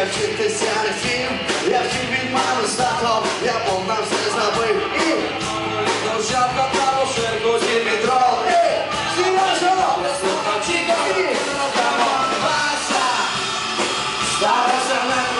я вчитися не сім, я вчив від мами з татом, я повна все забив і дощавка та ширку зі вітром. Слухав чекати, там баса, старася не